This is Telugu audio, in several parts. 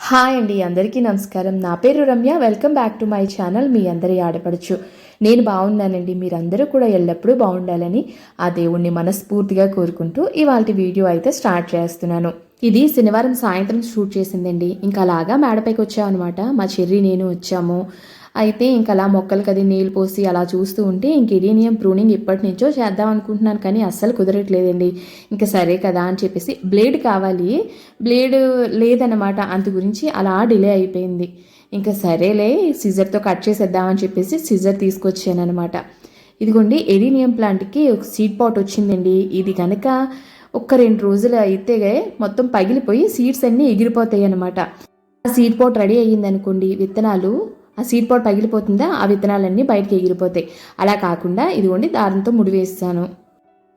హాయ్ అండి అందరికీ నమస్కారం. నా పేరు Ramya. Welcome back to my channel. మీ అందరి ఆడపడచ్చు నేను బాగున్నానండి. మీరందరూ కూడా ఎల్లప్పుడూ బాగుండాలని ఆ దేవుణ్ణి మనస్ఫూర్తిగా కోరుకుంటూ ఇవాళ వీడియో అయితే స్టార్ట్ చేస్తున్నాను. ఇది శనివారం సాయంత్రం షూట్ చేసిందండి. ఇంకా అలాగా మేడపైకి వచ్చామన్నమాట. మా చెర్రి నేను వచ్చాము. అయితే ఇంక అలా మొక్కలకి అది నీళ్ళు పోసి అలా చూస్తూ ఉంటే ఇంక ఇరీనియం ప్రూనింగ్ ఇప్పటి నుంచో చేద్దాం అనుకుంటున్నాను కానీ అస్సలు కుదరట్లేదండి. ఇంకా సరే కదా అని చెప్పేసి బ్లేడ్ కావాలి. బ్లేడ్ లేదన్నమాట. అంత గురించి అలా డిలే అయిపోయింది. ఇంకా సరేలే సిజర్తో కట్ చేసేద్దామని చెప్పేసి సిజర్ తీసుకొచ్చాను అనమాట ఇదిగోండి ఎడీనియం ప్లాంట్కి ఒక సీడ్ పాట్ వచ్చిందండి. ఇది కనుక ఒక్క రెండు రోజులు అయితే మొత్తం పగిలిపోయి సీడ్స్ అన్నీ ఎగిరిపోతాయి అనమాట ఆ సీడ్ పాట్ రెడీ అయ్యిందనుకోండి విత్తనాలు. ఆ సీడ్ పాట్ పగిలిపోతుందా? ఆ విత్తనాలన్నీ బయటకి ఎగిరిపోతాయి. అలా కాకుండా ఇదిగోండి దారంతో ముడివేస్తాను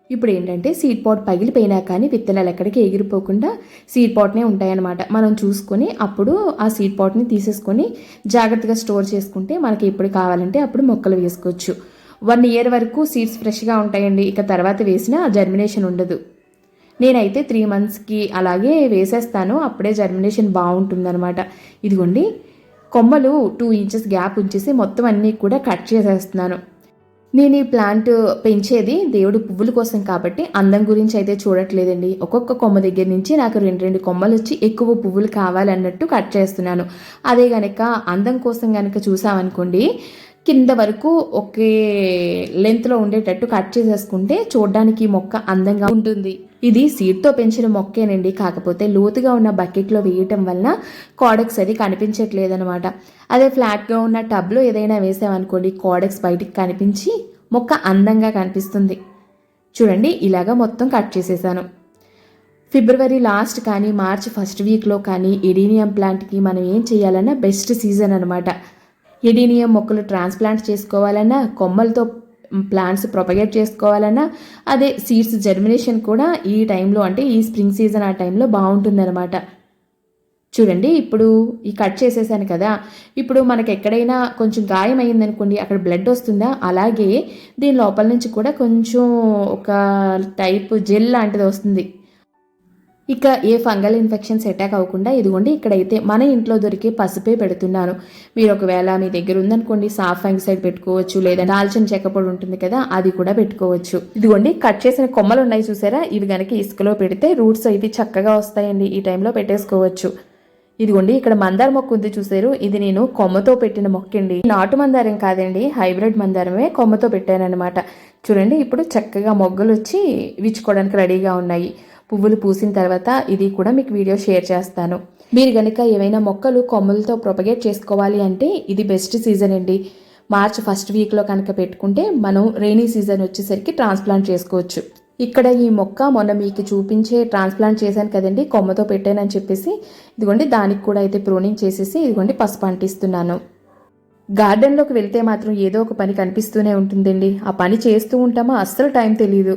ఇప్పుడు ఏంటంటే సీడ్ పాట్ పగిలిపోయినా కానీ విత్తనాలు ఎక్కడికి ఎగిరిపోకుండా సీడ్ పాట్నే ఉంటాయన్నమాట. మనం చూసుకొని అప్పుడు ఆ సీడ్ పాట్ని తీసేసుకొని జాగ్రత్తగా స్టోర్ చేసుకుంటే మనకి ఎప్పుడు కావాలంటే అప్పుడు మొక్కలు వేసుకోవచ్చు. వన్ ఇయర్ వరకు సీడ్స్ ఫ్రెష్గా ఉంటాయండి. ఇక తర్వాత వేసినా జర్మినేషన్ ఉండదు. నేనైతే త్రీ మంత్స్కి అలాగే వేసేస్తాను. అప్పుడే జర్మినేషన్ బాగుంటుందన్నమాట. ఇదిగోండి కొమ్మలు టూ ఇంచెస్ గ్యాప్ ఉంచేసి మొత్తం అన్నీ కూడా కట్ చేసేస్తున్నాను. నేను ఈ ప్లాంట్ పెంచేది దేవుడు పువ్వుల కోసం కాబట్టి అందం గురించి అయితే చూడట్లేదండి. ఒక్కొక్క కొమ్మ దగ్గర నుంచి నాకు రెండు రెండు కొమ్మలు వచ్చి ఎక్కువ పువ్వులు కావాలన్నట్టు కట్ చేస్తున్నాను. అదే గనక అందం కోసం కనుక చూసామనుకోండి కింద వరకు ఒకే లెంత్లో ఉండేటట్టు కట్ చేసేసుకుంటే చూడడానికి మొక్క అందంగా ఉంటుంది. ఇది సీడ్తో పెంచిన మొక్కేనండి. కాకపోతే లోతుగా ఉన్న బకెట్లో వేయటం వలన కాడెక్స్ అది కనిపించట్లేదనమాట అదే ఫ్లాట్గా ఉన్న టబ్లో ఏదైనా వేసామనుకోండి కాడెక్స్ బయటికి కనిపించి మొక్క అందంగా కనిపిస్తుంది. చూడండి ఇలాగా మొత్తం కట్ చేసేసాను. ఫిబ్రవరి లాస్ట్ కానీ మార్చ్ ఫస్ట్ వీక్లో కానీ ఎడీనియం ప్లాంట్కి మనం ఏం చేయాలన్నా బెస్ట్ సీజన్ అనమాట ఎడీనియం మొక్కలు ట్రాన్స్ప్లాంట్ చేసుకోవాలన్నా కొమ్మలతో ప్లాంట్స్ ప్రొపగేట్ చేసుకోవాలన్నా అదే సీడ్స్ జర్మినేషన్ కూడా ఈ టైంలో అంటే ఈ స్ప్రింగ్ సీజన్ ఆ టైంలో బాగుంటుందన్నమాట. చూడండి ఇప్పుడు ఈ కట్ చేసేసాను కదా. ఇప్పుడు మనకి ఎక్కడైనా కొంచెం గాయం అయిందనుకోండి అక్కడ బ్లడ్ వస్తుందా? అలాగే దీని లోపల నుంచి కూడా కొంచెం ఒక టైప్ జెల్ లాంటిది వస్తుంది. ఇక ఏ ఫంగల్ ఇన్ఫెక్షన్స్ అటాక్ అవ్వకుండా ఇదిగోండి ఇక్కడైతే మన ఇంట్లో దొరికే పసుపే పెడుతున్నాను మీరు ఒకవేళ మీ దగ్గర ఉందనుకోండి సాఫ్ ఫంగిసైడ్ పెట్టుకోవచ్చు లేదా దాల్చిన చెక్కపొడి ఉంటుంది కదా అది కూడా పెట్టుకోవచ్చు. ఇదిగోండి కట్ చేసిన కొమ్మలు ఉన్నాయి చూసారా? ఇవి కనుక ఇసుకలో పెడితే రూట్స్ ఇవి చక్కగా వస్తాయండి ఈ టైంలో పెట్టేసుకోవచ్చు. ఇదిగోండి ఇక్కడ మందార మొక్క ఉంది చూసారు? ఇది నేను కొమ్మతో పెట్టిన మొక్క అండి నాటు మందారం కాదండి హైబ్రిడ్ మందారమే కొమ్మతో పెట్టానన్నమాట. చూడండి ఇప్పుడు చక్కగా మొగ్గలు వచ్చి విచ్చుకోవడానికి రెడీగా ఉన్నాయి. పువ్వులు పూసిన తర్వాత ఇది కూడా మీకు వీడియో షేర్ చేస్తాను. మీరు కనుక ఏవైనా మొక్కలు కొమ్మలతో ప్రొపగేట్ చేసుకోవాలి అంటే ఇది బెస్ట్ సీజన్ అండి. మార్చ్ ఫస్ట్ వీక్లో కనుక పెట్టుకుంటే మనం రైనీ సీజన్ వచ్చేసరికి ట్రాన్స్ప్లాంట్ చేసుకోవచ్చు. ఇక్కడ ఈ మొక్క మొన్న మీకు చూపించే ట్రాన్స్ప్లాంట్ చేశాను కదండి కొమ్మతో పెట్టానని చెప్పేసి ఇదిగోండి దానికి కూడా అయితే ప్రూనింగ్ చేసేసి ఇదిగోండి పసుపు అంటిస్తున్నాను. గార్డెన్లోకి వెళ్తే మాత్రం ఏదో ఒక పని కనిపిస్తూనే ఉంటుందండి. ఆ పని చేస్తూ ఉంటామో? అస్సలు టైం తెలియదు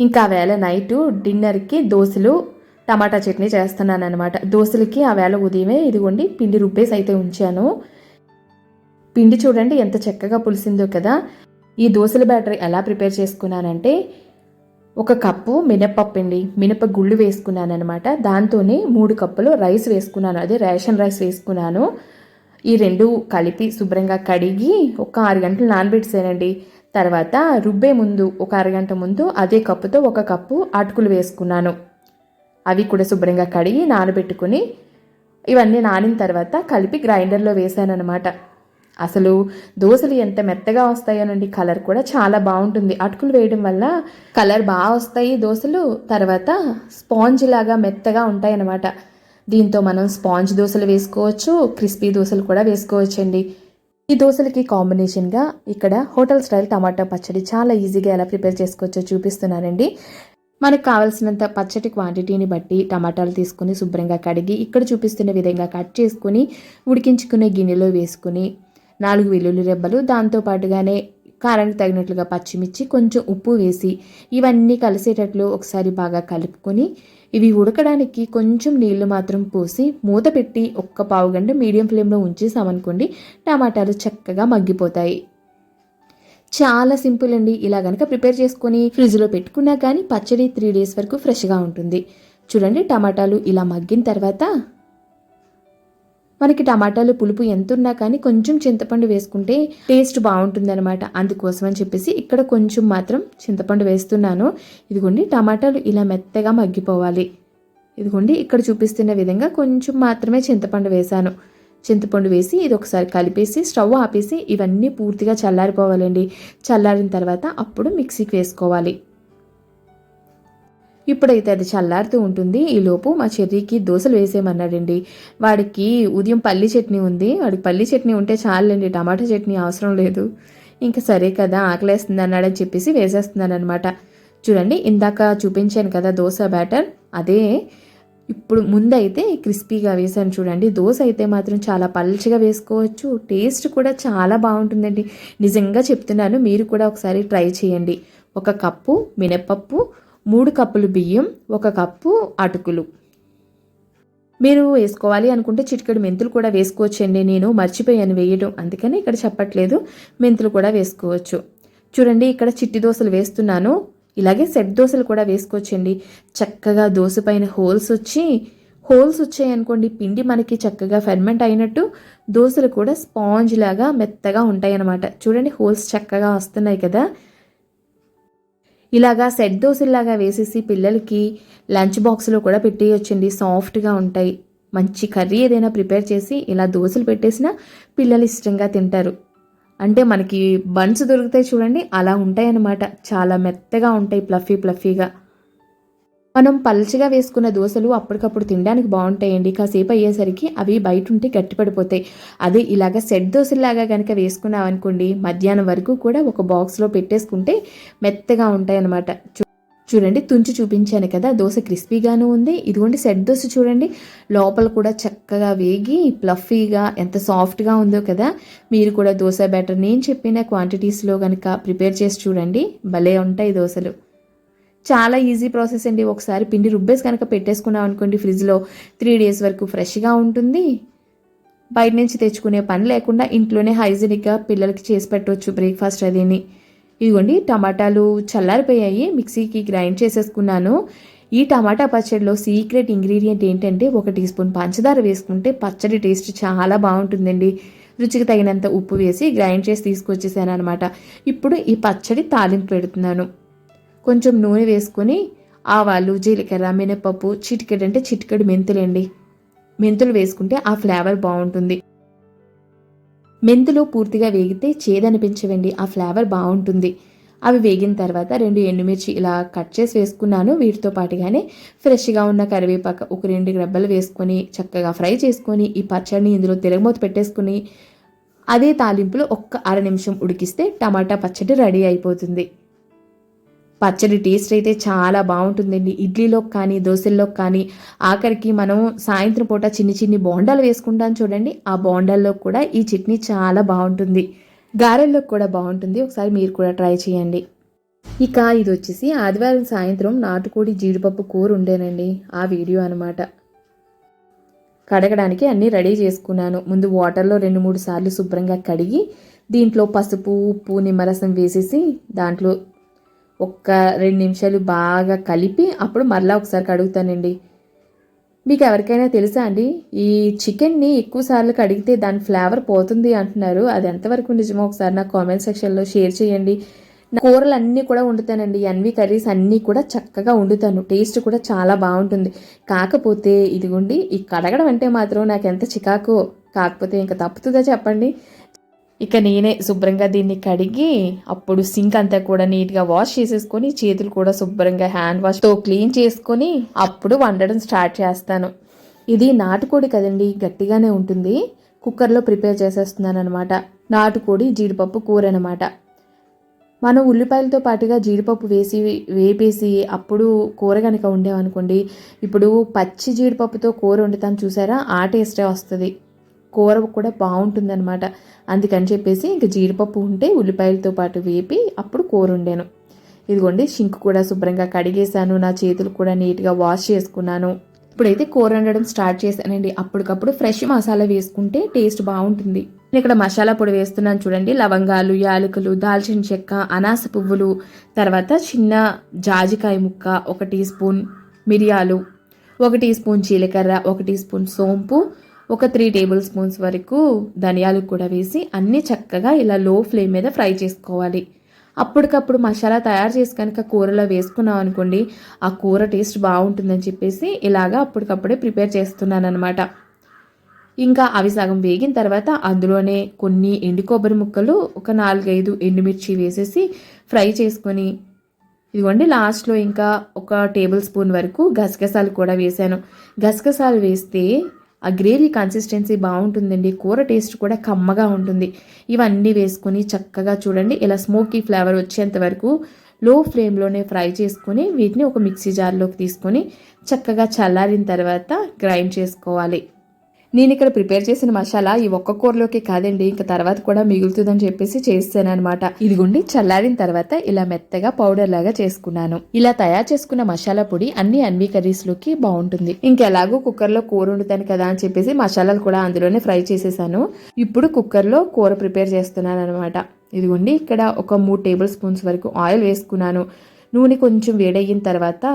ఇంకా వేళ నైటు డిన్నర్కి దోశలు టమాటా చట్నీ చేస్తున్నాను అనమాట దోశలకి ఆ వేళ ఉదయమే ఇదిగోండి పిండి రుబ్బేసి అయితే ఉంచాను. పిండి చూడండి ఎంత చక్కగా పులిసిందో కదా. ఈ దోశల బ్యాటర్ ఎలా ప్రిపేర్ చేసుకున్నానంటే ఒక కప్పు మినప్పప్పు అండి మినప గుళ్ళు వేసుకున్నాను అనమాట దాంతోనే మూడు కప్పులు రైస్ వేసుకున్నాను. అదే రేషన్ రైస్ వేసుకున్నాను. ఈ రెండు కలిపి శుభ్రంగా కడిగి ఒక ఆరు గంటలు నానబెట్టేసానండి తర్వాత రుబ్బే ముందు ఒక అరగంట ముందు అదే కప్పుతో ఒక కప్పు అటుకులు వేసుకున్నాను. అవి కూడా శుభ్రంగా కడిగి నానబెట్టుకుని ఇవన్నీ నానిన తర్వాత కలిపి గ్రైండర్లో వేసాను అనమాట అసలు దోశలు ఎంత మెత్తగా వస్తాయోనండి కలర్ కూడా చాలా బాగుంటుంది. అటుకులు వేయడం వల్ల కలర్ బాగా వస్తాయి దోశలు తర్వాత స్పాంజ్ లాగా మెత్తగా ఉంటాయి అన్నమాట దీంతో మనం స్పాంజ్ దోశలు వేసుకోవచ్చు క్రిస్పీ దోశలు కూడా వేసుకోవచ్చండి. ఈ దోశలకి కాంబినేషన్గా ఇక్కడ హోటల్ స్టైల్ టమాటా పచ్చడి చాలా ఈజీగా ఎలా ప్రిపేర్ చేసుకోవచ్చో చూపిస్తున్నానండి. మనకు కావాల్సినంత పచ్చటి క్వాంటిటీని బట్టి టమాటాలు తీసుకుని శుభ్రంగా కడిగి ఇక్కడ చూపిస్తున్న విధంగా కట్ చేసుకుని ఉడికించుకునే గిన్నెలో వేసుకుని నాలుగు వెల్లుల్లి రెబ్బలు దాంతో పాటుగానే కారానికి తగినట్లుగా పచ్చిమిర్చి కొంచెం ఉప్పు వేసి ఇవన్నీ కలిసేటట్లు ఒకసారి బాగా కలుపుకొని ఇవి ఉడకడానికి కొంచెం నీళ్ళు మాత్రం పోసి మూత పెట్టి ఒక్క పావు గంట మీడియం ఫ్లేమ్లో ఉంచేసామనుకోండి టమాటాలు చక్కగా మగ్గిపోతాయి. చాలా సింపుల్ అండి. ఇలా కనుక ప్రిపేర్ చేసుకొని ఫ్రిడ్జ్లో పెట్టుకున్నా కానీ పచ్చడి త్రీ డేస్ వరకు ఫ్రెష్గా ఉంటుంది. చూడండి టమాటాలు ఇలా మగ్గిన తర్వాత మనకి టమాటాలు పులుపు ఎంత ఉన్నా కానీ కొంచెం చింతపండు వేసుకుంటే టేస్ట్ బాగుంటుందన్నమాట. అందుకోసం అని చెప్పేసి ఇక్కడ కొంచెం మాత్రం చింతపండు వేస్తున్నాను. ఇదిగోండి టమాటాలు ఇలా మెత్తగా మగ్గిపోవాలి. ఇదిగోండి ఇక్కడ చూపిస్తున్న విధంగా కొంచెం మాత్రమే చింతపండు వేశాను. చింతపండు వేసి ఇది ఒకసారి కలిపేసి స్టవ్ ఆపేసి ఇవన్నీ పూర్తిగా చల్లారిపోవాలండి. చల్లారిన తర్వాత అప్పుడు మిక్సీకి వేసుకోవాలి. ఇప్పుడైతే అది చల్లారుతూ ఉంటుంది. ఈలోపు మా చెర్రీకి దోశలు వేసేయమన్నాడండి. వాడికి ఉదయం పల్లి చట్నీ ఉంది. వాడికి పల్లి చట్నీ ఉంటే చాలండి. టమాటా చట్నీ అవసరం లేదు. ఇంకా సరే కదా ఆకలేస్తుంది అన్నాడని చెప్పేసి వేసేస్తున్నాను అనమాట చూడండి ఇందాక చూపించాను కదా దోశ బ్యాటర్. అదే ఇప్పుడు ముందైతే క్రిస్పీగా వేసాను చూడండి. దోశ అయితే మాత్రం చాలా పల్చగా వేసుకోవచ్చు. టేస్ట్ కూడా చాలా బాగుంటుందండి. నిజంగా చెప్తున్నాను మీరు కూడా ఒకసారి ట్రై చేయండి. ఒక కప్పు మినప్పప్పు మూడు కప్పులు బియ్యం ఒక కప్పు అటుకులు. మీరు వేసుకోవాలి అనుకుంటే చిటికెడు మెంతులు కూడా వేసుకోవచ్చండి. నేను మర్చిపోయాను వేయడం. అందుకని ఇక్కడ చెప్పట్లేదు. మెంతులు కూడా వేసుకోవచ్చు. చూడండి ఇక్కడ చిట్టి దోశలు వేస్తున్నాను. ఇలాగే సెట్ దోశలు కూడా వేసుకోవచ్చండి. చక్కగా దోశ పైన హోల్స్ వచ్చి హోల్స్ వచ్చాయనుకోండి పిండి మనకి చక్కగా ఫెర్మెంట్ అయినట్టు దోశలు కూడా స్పాంజ్ లాగా మెత్తగా ఉంటాయి అన్నమాట చూడండి హోల్స్ చక్కగా వస్తున్నాయి కదా. ఇలాగా సెట్ దోశల్లాగా వేసేసి పిల్లలకి లంచ్ బాక్స్లో కూడా పెట్టేయొచ్చండి. సాఫ్ట్గా ఉంటాయి. మంచి కర్రీ ఏదైనా ప్రిపేర్ చేసి ఇలా దోశలు పెట్టేసినా పిల్లలు ఇష్టంగా తింటారు. అంటే మనకి బన్స్ దొరుకుతాయి చూడండి. అలా ఉంటాయి అన్నమాట చాలా మెత్తగా ఉంటాయి ప్లఫీ ప్లఫీగా మనం పల్చగా వేసుకున్న దోశలు అప్పటికప్పుడు తినడానికి బాగుంటాయండి. కాసేపు అయ్యేసరికి అవి బయట ఉంటే గట్టిపడిపోతాయి. అదే ఇలాగ సెట్ దోశలాగా కనుక వేసుకున్నాం అనుకోండి మధ్యాహ్నం వరకు కూడా ఒక బాక్స్లో పెట్టేసుకుంటే మెత్తగా ఉంటాయి అన్నమాట చూడండి తుంచి చూపించాను కదా దోశ క్రిస్పీగాను ఉంది. ఇదిగోండి సెట్ దోశ చూడండి. లోపల కూడా చక్కగా వేగి ప్లఫీగా ఎంత సాఫ్ట్గా ఉందో కదా. మీరు కూడా దోశ బ్యాటర్ నేను చెప్పిన క్వాంటిటీస్లో కనుక ప్రిపేర్ చేసి చూడండి. భలే ఉంటాయి దోశలు. చాలా ఈజీ ప్రాసెస్ అండి. ఒకసారి పిండి రుబ్బేసి కనుక పెట్టేసుకున్నాం అనుకోండి ఫ్రిడ్జ్లో త్రీ డేస్ వరకు ఫ్రెష్గా ఉంటుంది. బయట నుంచి తెచ్చుకునే పని లేకుండా ఇంట్లోనే హైజీనిక్గా పిల్లలకి చేసి పెట్టవచ్చు బ్రేక్ఫాస్ట్ అదిని. ఇదిగోండి టమాటాలు చల్లారిపోయాయి. మిక్సీకి గ్రైండ్ చేసేసుకున్నాను. ఈ టమాటా పచ్చడిలో సీక్రెట్ ఇంగ్రీడియంట్ ఏంటంటే ఒక టీ స్పూన్ పంచదార వేసుకుంటే పచ్చడి టేస్ట్ చాలా బాగుంటుందండి. రుచికి తగినంత ఉప్పు వేసి గ్రైండ్ చేసి తీసుకొచ్చేసాను అనమాట ఇప్పుడు ఈ పచ్చడి తాలింపు పెడుతున్నాను. కొంచెం నూనె వేసుకొని ఆవాలు జీలకర్ర మినపప్పు చిటికెడు అంటే చిటికెడు మెంతులండి మెంతులు వేసుకుంటే ఆ ఫ్లేవర్ బాగుంటుంది. మెంతులు పూర్తిగా వేగితే చేదనిపించవండి. ఆ ఫ్లేవర్ బాగుంటుంది. అవి వేగిన తర్వాత రెండు ఎండుమిర్చి ఇలా కట్ చేసి వేసుకున్నాను. వీటితో పాటుగానే ఫ్రెష్గా ఉన్న కరివేపాక ఒక రెండు గ్రబ్బలు వేసుకొని చక్కగా ఫ్రై చేసుకొని ఈ పచ్చడిని ఇందులో తిరగమూత పెట్టేసుకుని అదే తాలింపులో ఒక్క అర నిమిషం ఉడికిస్తే టమాటా పచ్చడి రెడీ అయిపోతుంది. పచ్చడి టేస్ట్ అయితే చాలా బాగుంటుందండి. ఇడ్లీలో కానీ దోశల్లో కానీ ఆఖరికి మనం సాయంత్రం పూట చిన్ని చిన్ని బోండాలు వేసుకుంటాం చూడండి. ఆ బోండాల్లో కూడా ఈ చట్నీ చాలా బాగుంటుంది. గారెల్లోకి కూడా బాగుంటుంది. ఒకసారి మీరు కూడా ట్రై చేయండి. ఇక ఇది వచ్చేసి ఆదివారం సాయంత్రం నాటుకోడి జీడిపప్పు కూర ఉండేనండి. ఆ వీడియో అనమాట కడగడానికి అన్నీ రెడీ చేసుకున్నాను. ముందు వాటర్లో రెండు మూడు సార్లు శుభ్రంగా కడిగి దీంట్లో పసుపు ఉప్పు నిమ్మరసం వేసేసి దాంట్లో ఒక్క రెండు నిమిషాలు బాగా కలిపి అప్పుడు మరలా ఒకసారి కడుగుతానండి. మీకు ఎవరికైనా తెలుసా అండి? ఈ చికెన్ని ఎక్కువ సార్లు కడిగితే దాని ఫ్లేవర్ పోతుంది అంటున్నారు. అది ఎంతవరకు నిజమో ఒకసారి నాకు కామెంట్ సెక్షన్లో షేర్ చేయండి. కూరలు అన్నీ కూడా వండుతానండి. ఎన్వి కర్రీస్ అన్నీ కూడా చక్కగా వండుతాను. టేస్ట్ కూడా చాలా బాగుంటుంది. కాకపోతే ఇదిగోండి ఈ కడగడం అంటే మాత్రం నాకు ఎంత చికాకో. కాకపోతే ఇంకా తప్పుతుందా చెప్పండి? ఇక నేనే శుభ్రంగా దీన్ని కడిగి అప్పుడు సింక్ అంతా కూడా నీట్గా వాష్ చేసేసుకొని చేతులు కూడా శుభ్రంగా హ్యాండ్ వాష్తో క్లీన్ చేసుకొని అప్పుడు వండడం స్టార్ట్ చేస్తాను. ఇది నాటుకోడి కదండి గట్టిగానే ఉంటుంది. కుక్కర్లో ప్రిపేర్ చేసేస్తున్నాను అనమాట నాటుకోడి జీడిపప్పు కూర అనమాట మనం ఉల్లిపాయలతో పాటుగా జీడిపప్పు వేసి వేపేసి అప్పుడు కూర కనుక ఉండేవనుకోండి ఇప్పుడు పచ్చి జీడిపప్పుతో కూర వండుతాం చూసారా? ఆ టేస్టే వస్తుంది. కూర కూడా బాగుంటుందన్నమాట. అందుకని చెప్పేసి ఇంక జీడిపప్పు ఉంటే ఉల్లిపాయలతో పాటు వేపి అప్పుడు కూర వండాను. ఇదిగోండి షింక్ కూడా శుభ్రంగా కడిగేశాను. నా చేతులు కూడా నీట్గా వాష్ చేసుకున్నాను. ఇప్పుడైతే కూర వండడం స్టార్ట్ చేశానండి. అప్పటికప్పుడు ఫ్రెష్ మసాలా వేసుకుంటే టేస్ట్ బాగుంటుంది. నేను ఇక్కడ మసాలా పొడి వేస్తున్నాను చూడండి. లవంగాలు యాలకులు దాల్చిన చెక్క అనాస పువ్వులు తర్వాత చిన్న జాజికాయ ముక్క ఒక టీ స్పూన్ మిరియాలు ఒక టీ స్పూన్ జీలకర్ర ఒక టీ స్పూన్ సోంపు ఒక త్రీ టేబుల్ స్పూన్స్ వరకు ధనియాలు కూడా వేసి అన్నీ చక్కగా ఇలా లో ఫ్లేమ్ మీద ఫ్రై చేసుకోవాలి. అప్పటికప్పుడు మసాలా తయారు చేసి కనుక కూరలో వేసుకున్నాం అనుకోండి ఆ కూర టేస్ట్ బాగుంటుందని చెప్పేసి ఇలాగా అప్పటికప్పుడే ప్రిపేర్ చేస్తున్నాను అనమాట ఇంకా అవి సగం వేగిన తర్వాత అందులోనే కొన్ని ఎండు కొబ్బరి ముక్కలు ఒక నాలుగైదు ఎండుమిర్చి వేసేసి ఫ్రై చేసుకొని ఇదిగోండి లాస్ట్లో ఇంకా ఒక టేబుల్ స్పూన్ వరకు గసగసాలు కూడా వేశాను. గసగసాలు వేస్తే ఆ గ్రేవీ కన్సిస్టెన్సీ బాగుంటుందండి. కూర టేస్ట్ కూడా కమ్మగా ఉంటుంది. ఇవన్నీ వేసుకొని చక్కగా చూడండి. ఇలా స్మోకీ ఫ్లేవర్ వచ్చేంత వరకు లో ఫ్లేమ్లోనే ఫ్రై చేసుకొని వీటిని ఒక మిక్సీ జార్లోకి తీసుకొని చక్కగా చల్లారిన తర్వాత గ్రైండ్ చేసుకోవాలి. నేను ఇక్కడ ప్రిపేర్ చేసిన మసాలా ఈ ఒక్క కూరలోకి కాదండి ఇంకా తర్వాత కూడా మిగులుతుందని చెప్పేసి చేస్తాను అనమాట ఇదిగోండి చల్లారిన తర్వాత ఇలా మెత్తగా పౌడర్ లాగా చేసుకున్నాను. ఇలా తయారు చేసుకున్న మసాలా పొడి అన్ని అన్వి కర్రీస్లోకి బాగుంటుంది. ఇంకెలాగో కుక్కర్లో కూర వండుతాను కదా అని చెప్పేసి మసాలాలు కూడా అందులోనే ఫ్రై చేసేసాను. ఇప్పుడు కుక్కర్లో కూర ప్రిపేర్ చేస్తున్నాను అనమాట ఇదిగోండి ఇక్కడ ఒక మూడు టేబుల్ స్పూన్స్ వరకు ఆయిల్ వేసుకున్నాను. నూనె కొంచెం వేడయిన తర్వాత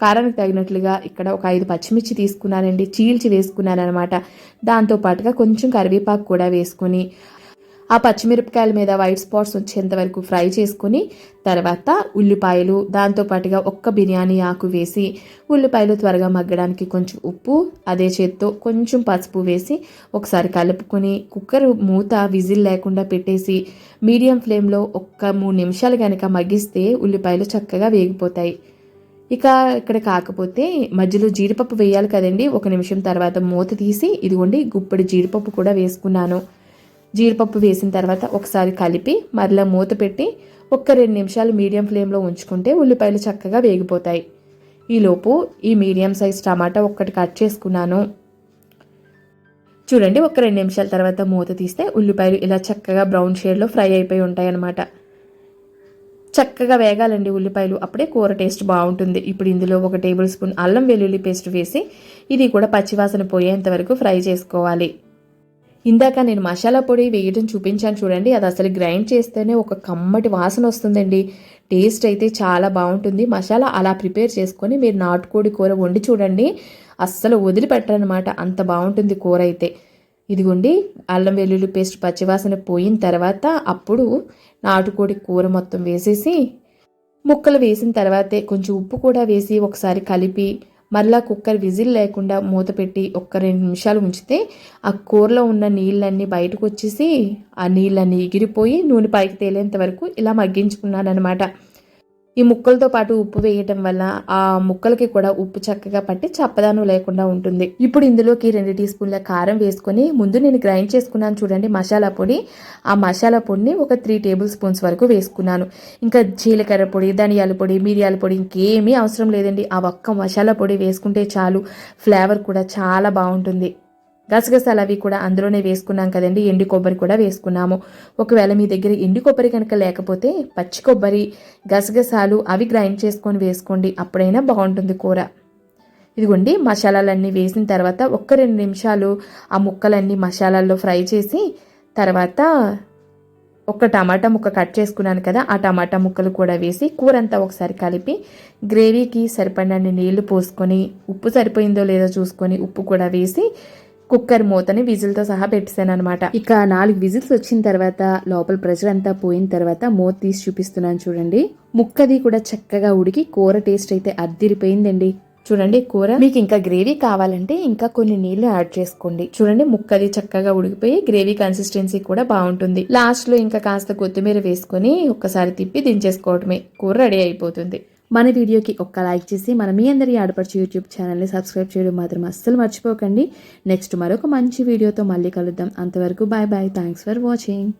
కారానికి తగినట్లుగా ఇక్కడ ఒక ఐదు పచ్చిమిర్చి తీసుకున్నానండి చీల్చి వేసుకున్నాను అనమాట దాంతోపాటుగా కొంచెం కరివేపాకు కూడా వేసుకొని ఆ పచ్చిమిరపకాయల మీద వైట్ స్పాట్స్ వచ్చేంత వరకు ఫ్రై చేసుకుని తర్వాత ఉల్లిపాయలు దాంతోపాటుగా ఒక్క బిర్యానీ ఆకు వేసి ఉల్లిపాయలు త్వరగా మగ్గడానికి కొంచెం ఉప్పు అదే చేత్తో కొంచెం పసుపు వేసి ఒకసారి కలుపుకొని కుక్కర్ మూత విజిల్ లేకుండా పెట్టేసి మీడియం ఫ్లేమ్లో ఒక్క మూడు నిమిషాలు కనుక మగ్గిస్తే ఉల్లిపాయలు చక్కగా వేగిపోతాయి. ఇక ఇక్కడ కాకపోతే మధ్యలో జీడిపప్పు వేయాలి కదండి. ఒక నిమిషం తర్వాత మూత తీసి ఇదిగోండి గుప్పడి జీడిపప్పు కూడా వేసుకున్నాను. జీడిపప్పు వేసిన తర్వాత ఒకసారి కలిపి మరలా మూత పెట్టి ఒక్క రెండు నిమిషాలు మీడియం ఫ్లేమ్లో ఉంచుకుంటే ఉల్లిపాయలు చక్కగా వేగిపోతాయి. ఈలోపు ఈ మీడియం సైజ్ టమాటా ఒక్కటి కట్ చేసుకున్నాను. చూడండి ఒక రెండు నిమిషాల తర్వాత మూత తీస్తే ఉల్లిపాయలు ఇలా చక్కగా బ్రౌన్ షేడ్లో ఫ్రై అయిపోయి ఉంటాయి అన్నమాట చక్కగా వేగాలండి ఉల్లిపాయలు. అప్పుడే కూర టేస్ట్ బాగుంటుంది. ఇప్పుడు ఇందులో ఒక టేబుల్ స్పూన్ అల్లం వెల్లుల్లి పేస్ట్ వేసి ఇది కూడా పచ్చివాసన పోయేంత వరకు ఫ్రై చేసుకోవాలి. ఇందాక నేను మసాలా పొడి వేయడం చూపించాను చూడండి. అది అసలు గ్రైండ్ చేస్తేనే ఒక కమ్మటి వాసన వస్తుందండి. టేస్ట్ అయితే చాలా బాగుంటుంది. మసాలా అలా ప్రిపేర్ చేసుకొని మీరు నాటుకోడి కూర వండి చూడండి. అస్సలు వదిలిపెట్టరనమాట అంత బాగుంటుంది కూర అయితే. ఇదిగోండి అల్లం వెల్లుల్లి పేస్ట్ పచ్చివాసన పోయిన తర్వాత అప్పుడు నాటుకోడి కూర మొత్తం వేసేసి ముక్కలు వేసిన తర్వాతే కొంచెం ఉప్పు కూడా వేసి ఒకసారి కలిపి మళ్ళా కుక్కర్ విజిల్ లేకుండా మూత పెట్టి ఒక్క రెండు నిమిషాలు ఉంచితే ఆ కూరలో ఉన్న నీళ్ళన్నీ బయటకు వచ్చేసి ఆ నీళ్ళన్నీ ఎగిరిపోయి నూనె పైకి తేలేంత వరకు ఇలా మగ్గించుకున్నాను అనమాట ఈ ముక్కలతో పాటు ఉప్పు వేయటం వల్ల ఆ ముక్కలకి కూడా ఉప్పు చక్కగా పట్టి చప్పదానం లేకుండా ఉంటుంది. ఇప్పుడు ఇందులోకి రెండు టీ స్పూన్ల కారం వేసుకొని ముందు నేను గ్రైండ్ చేసుకున్నాను చూడండి మసాలా పొడి. ఆ మసాలా పొడిని ఒక త్రీ టేబుల్ స్పూన్స్ వరకు వేసుకున్నాను. ఇంకా జీలకర్ర పొడి ధనియాల పొడి మిరియాల పొడి ఇంకేమీ అవసరం లేదండి. ఆ ఒక్క మసాలా పొడి వేసుకుంటే చాలు. ఫ్లేవర్ కూడా చాలా బాగుంటుంది. గసగసాలు అవి కూడా అందులోనే వేసుకున్నాం కదండి. ఎండి కొబ్బరి కూడా వేసుకున్నాము. ఒకవేళ మీ దగ్గర ఎండి కొబ్బరి కనుక లేకపోతే పచ్చి కొబ్బరి గసగసాలు అవి గ్రైండ్ చేసుకొని వేసుకోండి. అప్పుడైనా బాగుంటుంది కూర. ఇదిగోండి మసాలాలన్నీ వేసిన తర్వాత ఒక్క రెండు నిమిషాలు ఆ ముక్కలన్నీ మసాలాల్లో ఫ్రై చేసి తర్వాత ఒక టమాటా ముక్క కట్ చేసుకున్నాను కదా ఆ టమాటా ముక్కలు కూడా వేసి కూర అంతా ఒకసారి కలిపి గ్రేవీకి సరిపడినన్ని నీళ్ళు పోసుకొని ఉప్పు సరిపోయిందో లేదో చూసుకొని ఉప్పు కూడా వేసి కుక్కర్ మూతని విజిల్తో సహా పెట్టేశాను అనమాట ఇక నాలుగు విజిల్స్ వచ్చిన తర్వాత లోపల ప్రెషర్ అంతా పోయిన తర్వాత మూత తీసి చూపిస్తున్నాను చూడండి. ముక్కది కూడా చక్కగా ఉడికి కూర టేస్ట్ అయితే అద్దిరిపోయిందండి. చూడండి కూర. మీకు ఇంకా గ్రేవీ కావాలంటే ఇంకా కొన్ని నీళ్ళు యాడ్ చేసుకోండి. చూడండి ముక్కది చక్కగా ఉడికిపోయి గ్రేవీ కన్సిస్టెన్సీ కూడా బాగుంటుంది. లాస్ట్లో ఇంకా కాస్త కొత్తిమీర వేసుకొని ఒక్కసారి తిప్పి దించేసుకోవటమే. కూర రెడీ అయిపోతుంది. మన వీడియోకి ఒక్క లైక్ చేసి మన మీ అందరి ఆడపడుచు యూట్యూబ్ ఛానల్ని సబ్స్క్రైబ్ చేయడం మాత్రం అస్సలు మర్చిపోకండి. నెక్స్ట్ మరొక మంచి వీడియోతో మళ్ళీ కలుద్దాం. అంతవరకు bye bye thanks for watching